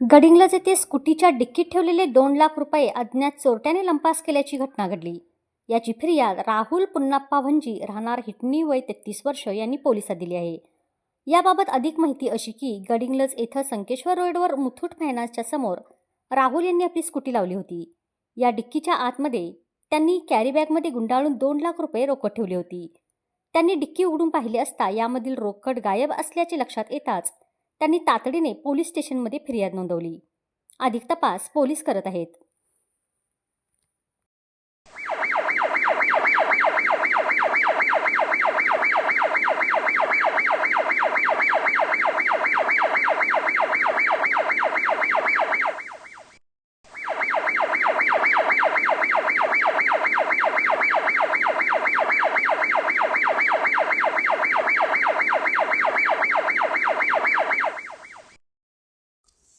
गडिंग्लज येथे स्कूटीच्या डिक्कीत ठेवलेले दोन लाख रुपये अज्ञात चोरट्याने लंपास केल्याची घटना घडली. याची फिर्याद राहुल पुन्नाप्पा भंजी राहणार हिटणी वय तेहतीस वर्ष यांनी पोलिसात दिली आहे. याबाबत अधिक माहिती अशी की गडिंग्लज येथं संकेश्वर रोडवर मुथूट फायनान्सच्या समोर राहुल यांनी आपली स्कूटी लावली होती. या डिक्कीच्या आतमध्ये त्यांनी कॅरीबॅगमध्ये गुंडाळून दोन लाख रुपये रोकड ठेवली होती. त्यांनी डिक्की उघडून पाहिले असता यामधील रोकड गायब असल्याचे लक्षात येताच त्यांनी तातडीने पोलीस स्टेशनमध्ये फिर्याद नोंदवली. अधिक तपास पोलीस करत आहेत.